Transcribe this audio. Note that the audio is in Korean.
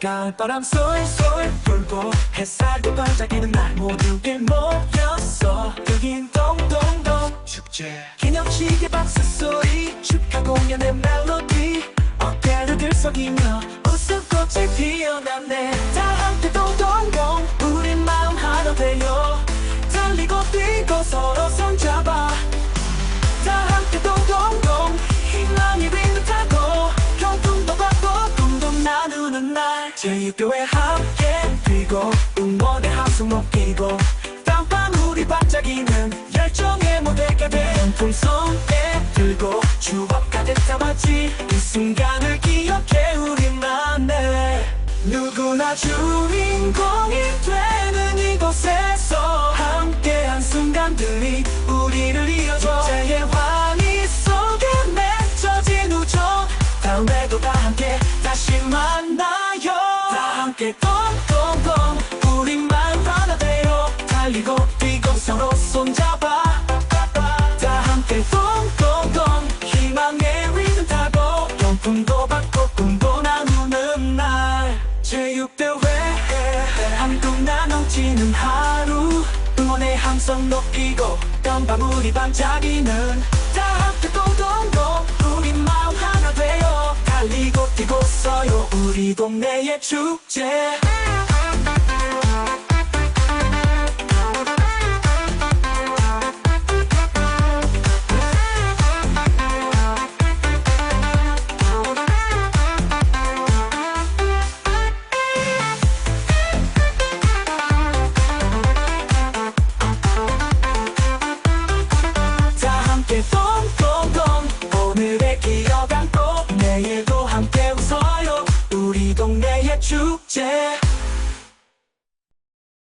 가을바람 솔솔 불고 햇살도 반짝이는 날 모두들 모였어. 여긴 동동동 축제. 기념식의 박수 소리 축하 공연의 멜로디. 어깨를 들썩이며 웃음꽃이 피어났네 제육교회 함께 뛰고 응원의 함성 높이고 땀방울이 반짝이는 열정의 무대가 된 경품 손에 들고 추억 가득 담았지 이 순간을 기억해 우리만의 누구나 주인공이 되는 이곳에서 함께 꽁꽁꽁 우리 마음 하나 되어 달리고 뛰고 서로 손잡아. 다 함께 꽁꽁꽁 희망의 리듬 타고 용품도 받고 꿈도 나누는 날. 제육대회 한국 나눠지는 하루. 응원의 함성 높이고 땀방울이 반짝이는 다 함께 동동 우리 동네의 축제. 다 함께 동동동 오늘의 기 축제